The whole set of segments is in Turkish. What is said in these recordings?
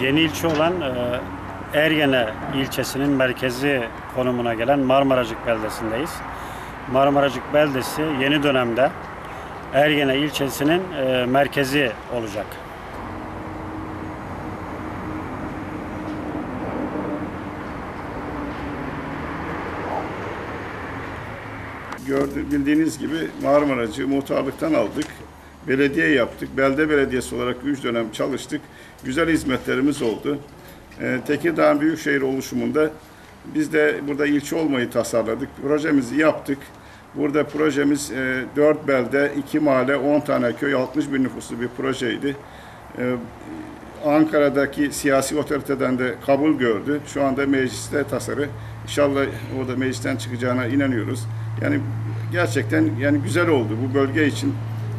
Yeni ilçe olan e, Ergene ilçesinin merkezi konumuna gelen Marmaracık beldesindeyiz. Marmaracık beldesi yeni dönemde Ergene ilçesinin e, merkezi olacak. Gördü, bildiğiniz gibi Marmaracı muhtarlıktan aldık. Belediye yaptık. Belde belediyesi olarak 3 dönem çalıştık. Güzel hizmetlerimiz oldu. Ee, Tekirdağ Büyükşehir oluşumunda biz de burada ilçe olmayı tasarladık. Projemizi yaptık. Burada projemiz 4 belde, 2 mahalle, 10 tane köy, 60 bin nüfuslu bir projeydi. Ee, Ankara'daki siyasi otoriteden de kabul gördü. Şu anda mecliste tasarı. İnşallah o da meclisten çıkacağına inanıyoruz. Yani gerçekten yani güzel oldu bu bölge için,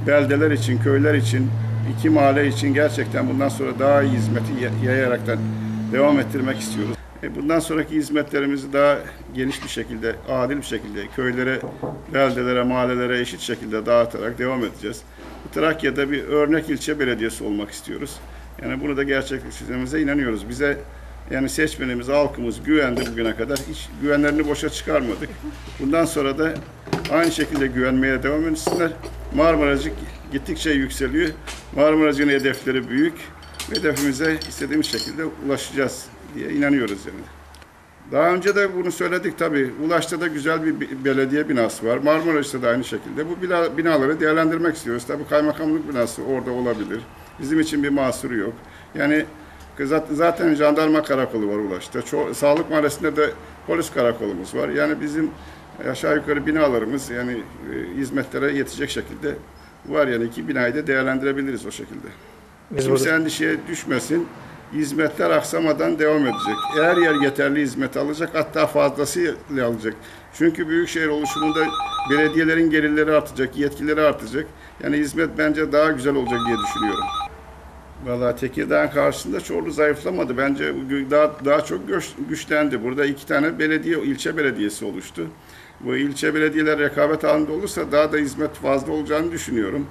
beldeler için, köyler için, iki mahalle için gerçekten bundan sonra daha iyi hizmeti yayaraktan devam ettirmek istiyoruz. E, bundan sonraki hizmetlerimizi daha geniş bir şekilde, adil bir şekilde köylere, beldelere, mahallelere eşit şekilde dağıtarak devam edeceğiz. Trakya'da bir örnek ilçe belediyesi olmak istiyoruz. Yani bunu da gerçekleştireceğimize inanıyoruz. Bize yani seçmenimiz, halkımız güvendi bugüne kadar. Hiç güvenlerini boşa çıkarmadık. Bundan sonra da aynı şekilde güvenmeye devam etsinler. Marmaracık gittikçe yükseliyor. Marmaracık'ın hedefleri büyük. Hedefimize istediğimiz şekilde ulaşacağız diye inanıyoruz yani. Daha önce de bunu söyledik tabii. Ulaş'ta da güzel bir belediye binası var. Marmara'da da aynı şekilde. Bu binaları değerlendirmek istiyoruz. Tabii kaymakamlık binası orada olabilir. Bizim için bir mahsuru yok. Yani zaten jandarma karakolu var Ulaş'ta. Ço Sağlık Mahallesi'nde de polis karakolumuz var. Yani bizim aşağı yukarı binalarımız yani e, hizmetlere yetecek şekilde var. Yani iki binayı da değerlendirebiliriz o şekilde. Biz Kimse burada... endişeye düşmesin hizmetler aksamadan devam edecek. Eğer yer yeterli hizmet alacak hatta fazlasıyla alacak. Çünkü büyükşehir oluşumunda belediyelerin gelirleri artacak, yetkileri artacak. Yani hizmet bence daha güzel olacak diye düşünüyorum. Valla Tekirdağ karşısında Çorlu zayıflamadı. Bence daha, daha çok güç, güçlendi. Burada iki tane belediye, ilçe belediyesi oluştu. Bu ilçe belediyeler rekabet halinde olursa daha da hizmet fazla olacağını düşünüyorum.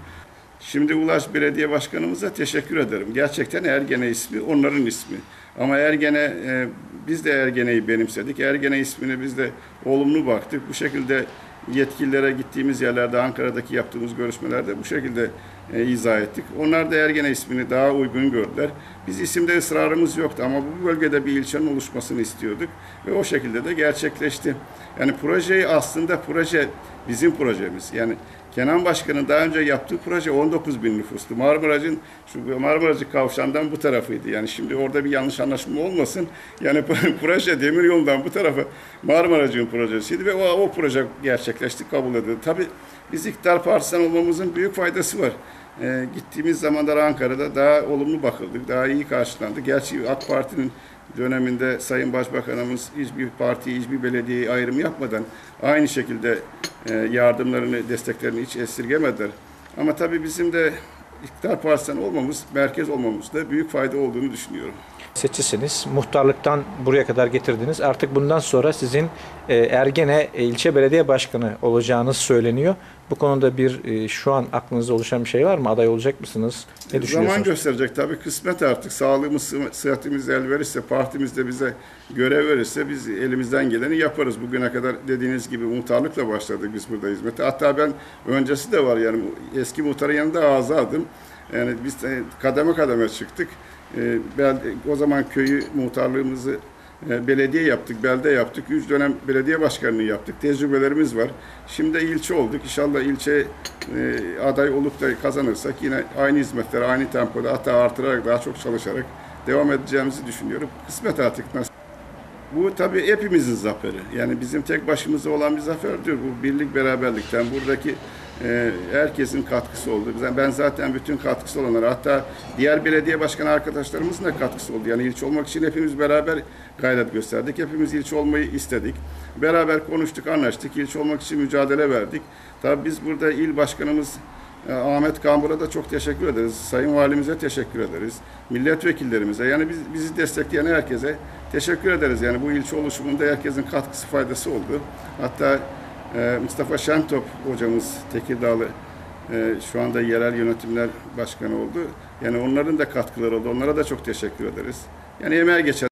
Şimdi Ulaş Belediye Başkanımıza teşekkür ederim. Gerçekten Ergene ismi onların ismi. Ama Ergene, e, biz de Ergene'yi benimsedik. Ergene ismini biz de olumlu baktık. Bu şekilde yetkililere gittiğimiz yerlerde, Ankara'daki yaptığımız görüşmelerde bu şekilde e, izah ettik. Onlar da Ergene ismini daha uygun gördüler. Biz isimde ısrarımız yoktu ama bu bölgede bir ilçenin oluşmasını istiyorduk ve o şekilde de gerçekleşti. Yani projeyi aslında proje bizim projemiz. Yani Kenan Başkan'ın daha önce yaptığı proje 19 bin nüfuslu. Marmaracık'ın şu Marmaracık kavşağından bu tarafıydı. Yani şimdi orada bir yanlış anlaşılma olmasın. Yani proje demir yolundan bu tarafa Marmaracık'ın projesiydi ve o, o proje gerçekleşti, kabul edildi. Tabii biz iktidar partisinden olmamızın büyük faydası var. Ee, gittiğimiz zamanlar Ankara'da daha olumlu bakıldık, daha iyi karşılandı. Gerçi AK Parti'nin döneminde Sayın Başbakanımız hiçbir parti, hiçbir belediyeyi ayrım yapmadan aynı şekilde e, yardımlarını, desteklerini hiç esirgemediler. Ama tabii bizim de iktidar partisinden olmamız, merkez olmamız da büyük fayda olduğunu düşünüyorum. Seçilsiniz, muhtarlıktan buraya kadar getirdiniz. Artık bundan sonra sizin e, Ergene ilçe belediye başkanı olacağınız söyleniyor. Bu konuda bir e, şu an aklınızda oluşan bir şey var mı? Aday olacak mısınız? Ne düşünüyorsunuz? Zaman gösterecek tabii. Kısmet artık. Sağlığımız, sıhhatimiz el verirse, partimiz de bize görev verirse biz elimizden geleni yaparız. Bugüne kadar dediğiniz gibi muhtarlıkla başladık biz burada hizmete. Hatta ben öncesi de var yani eski muhtarın yanında azadım. Yani biz kademe kademe çıktık. E, ben o zaman köyü muhtarlığımızı e, belediye yaptık, belde yaptık. Üç dönem belediye başkanlığı yaptık. Tecrübelerimiz var. Şimdi ilçe olduk. İnşallah ilçe e, aday olup da kazanırsak yine aynı hizmetleri aynı tempoda hatta artırarak daha çok çalışarak devam edeceğimizi düşünüyorum. Kısmet artık nasıl. Bu tabii hepimizin zaferi. Yani bizim tek başımıza olan bir zafer diyor. Bu birlik beraberlikten buradaki e, herkesin katkısı oldu. Ben zaten bütün katkısı olanlar hatta diğer belediye başkanı arkadaşlarımızın da katkısı oldu. Yani ilçe olmak için hepimiz beraber gayret gösterdik. Hepimiz ilçe olmayı istedik. Beraber konuştuk, anlaştık. İlçe olmak için mücadele verdik. Tabii biz burada il başkanımız e, Ahmet Kambur'a da çok teşekkür ederiz. Sayın Valimize teşekkür ederiz. Milletvekillerimize yani biz, bizi destekleyen herkese teşekkür ederiz. Yani bu ilçe oluşumunda herkesin katkısı faydası oldu. Hatta ee, Mustafa Şentop hocamız Tekirdağlı e, şu anda yerel yönetimler başkanı oldu. Yani onların da katkıları oldu. Onlara da çok teşekkür ederiz. Yani emeğe geçen